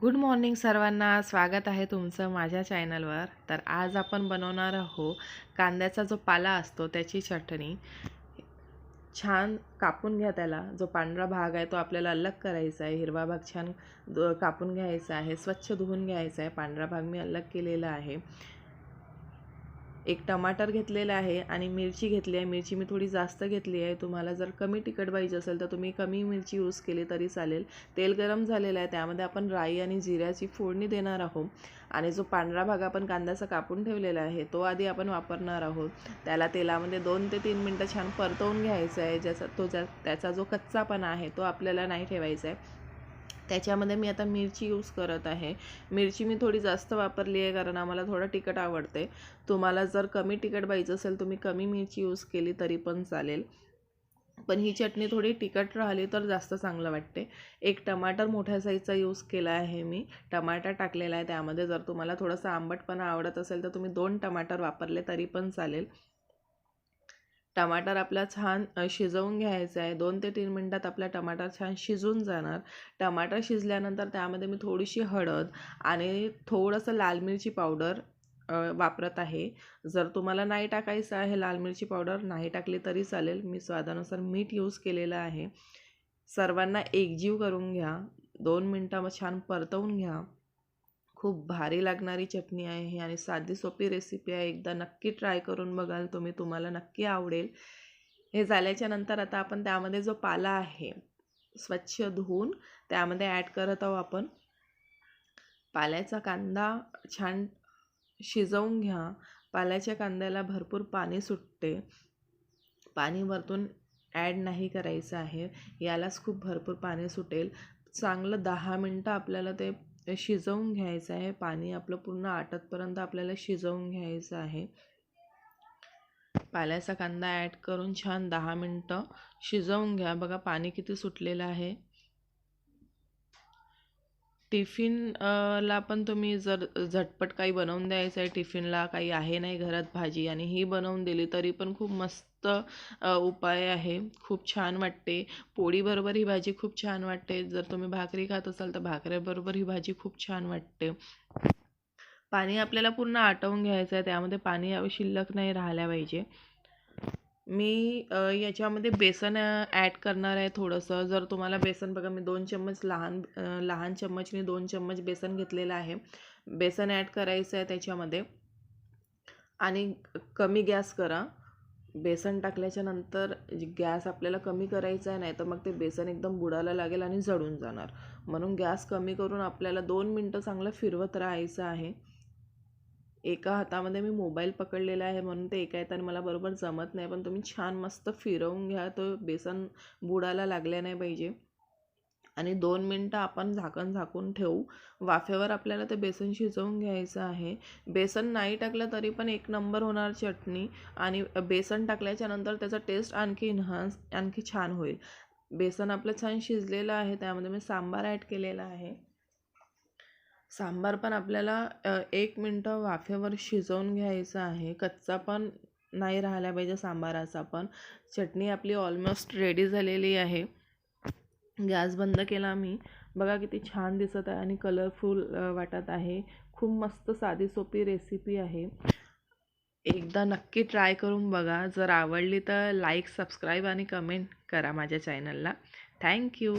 Good morning सर्वांना. स्वागत आहे तुमचं माझ्या चॅनलवर. तर आज आपण बनवणार आहो कांद्याचा जो पाला असतो त्याची चटणी. छान कापून घ्या त्याला. जो पांढरा भाग आहे तो आपल्याला अलग करायचा आहे. हिरवा भाग छान कापून घ्यायचा आहे. स्वच्छ धुवून घ्यायचा आहे. पांढरा भाग मी अलग केलेला आहे. एक टमाटर घेतलेला आहे आणि मिरची घेतली आहे. मिरची मी थोडी जास्त घेतली आहे. तुम्हाला जर कमी तिखट पाहिजे असेल तर तुम्ही कमी मिरची यूज केली तरी चालेल. तेल गरम झालेलं आहे. त्यामध्ये आपण राई आणि जिऱ्याची फोडणी देणार आहोत. आणि जो पांढरा भाग आपण कांद्याचा कापून ठेवलेला आहे तो आधी आपण वापरणार आहोत. त्याला तेलामध्ये दोन ते तीन मिनटं छान परतवून घ्यायचं आहे. ज्याचा तो ज्या त्याचा जो कच्चापणा आहे तो आपल्याला नाही ठेवायचा आहे. त्याच्यामध्ये मी आता मिरची यूज करत आहे. मिरची मी थोडी जास्त वापरली आहे कारण आम्हाला थोडं तिखट आवडते. तुम्हाला जर कमी तिखट पाहिजे असेल तुम्ही कमी मिरची यूज केली तरी पण चालेल. पण ही चटणी थोडी तिखट राहिली तर जास्त चांगलं वाटते. एक टमाटर मोठ्या साईजचा यूज केला आहे मी. टमाटर टाकलेला आहे त्यामध्ये. जर तुम्हाला थोडंसं आंबटपणा आवडत असेल तर तुम्ही दोन टमाटर वापरले तरी पण चालेल. टमाटर आपला छान शिजवून घ्यायचं आहे. दोन ते तीन मिनटात आपला टमाटर छान शिजून जाणार. टमाटर शिजल्यानंतर त्यामध्ये मी थोडीशी हळद आणि थोडंसं लाल मिरची पावडर वापरत आहे. जर तुम्हाला नाही टाकायचं आहे लाल मिरची पावडर नाही टाकली तरी चालेल. मी स्वादानुसार मीठ यूज केलेलं आहे. सर्वांना एकजीव करून घ्या. दोन मिनटं छान परतवून घ्या. खूप भारी लागणारी चटणी आहे ही आणि साधी सोपी रेसिपी आहे. एकदा नक्की ट्राय करून बघाल तुम्ही तुम्हाला नक्की आवडेल. हे झाल्याच्यानंतर आता आपण त्यामध्ये जो पाला आहे स्वच्छ धुवून त्यामध्ये ॲड करत आहोत आपण. पाल्याचा कांदा छान शिजवून घ्या. पाल्याच्या कांद्याला भरपूर पाणी सुटते. पाणी वरतून ॲड नाही करायचं आहे. यालाच खूप भरपूर पाणी सुटेल. चांगलं दहा मिनटं आपल्याला ते शिजवून घ्यायचं आहे. पाणी आपलं पूर्ण आटतपर्यंत आपल्याला शिजवून घ्यायचं आहे. पाल्याचा कांदा ॲड करून छान दहा मिनटं शिजवून घ्या. बघा पाणी किती सुटलेलं आहे. टिफिन ला पण तुम्ही जर झटपट काही बनवून द्यायचं आहे टिफिनला काही आहे नाही घरात भाजी आणि ही बनवून दिली तरी पण खूप मस्त उपाय आहे. खूप छान वाटते. पोळीबरोबर ही भाजी खूप छान वाटते. जर तुम्ही भाकरी खात असाल तर भाकऱ्याबरोबर ही भाजी खूप छान वाटते. पाणी आपल्याला पूर्ण आटवून घ्यायचं आहे त्यामध्ये पाणी शिल्लक नाही राहिल्या पाहिजे. मी याच्यामध्ये बेसन ॲड करणार आहे थोडंसं. जर तुम्हाला बेसन बघा मी दोन चम्मच लहान लहान चम्मचने दोन चम्मच बेसन घेतलेलं आहे. बेसन ॲड करायचं आहे त्याच्यामध्ये. आणि कमी गॅस करा. बेसन टाकल्याच्या नंतर गॅस आपल्याला कमी करायचा आहे नाही तर मग ते बेसन एकदम बुडायला लागेल आणि जळून जाणार. म्हणून गॅस कमी करून आपल्याला दोन मिनटं चांगलं फिरवत राहायचं आहे. एका हातामध्ये मी मोबाईल पकडलेला आहे म्हणून ते एका हाताने मला बरोबर जमत नाही. पण तुम्ही छान मस्त फिरवून घ्या. तो बेसन बुडायला लागल्या नाही पाहिजे. आणि दोन मिनटं आपण झाकण झाकून ठेवू. वाफेवर आपल्याला ते बेसन शिजवून घ्यायचं आहे. बेसन नाही टाकलं तरी पण एक नंबर होणार चटणी. आणि बेसन टाकल्याच्या नंतर त्याचा टेस्ट आणखी इन्हान्स आणखी छान होईल. बेसन आपलं छान शिजलेलं आहे. त्यामध्ये मी सांबार ॲड केलेला आहे. सांबार पण आपल्याला एक मिनटं वाफेवर शिजवून घ्यायचं आहे. कच्चा पण नाही राहिला पाहिजे सांबाराचा पण. चटणी आपली ऑलमोस्ट रेडी झालेली आहे. गॅस बंद केला मी. बघा किती छान दिसत आहे आणि कलरफुल वाटत आहे. खूप मस्त साधी सोपी रेसिपी आहे. एकदा नक्की ट्राय करून बघा. जर आवडली तर लाईक सबस्क्राईब आणि कमेंट करा माझ्या चॅनलला थँक्यू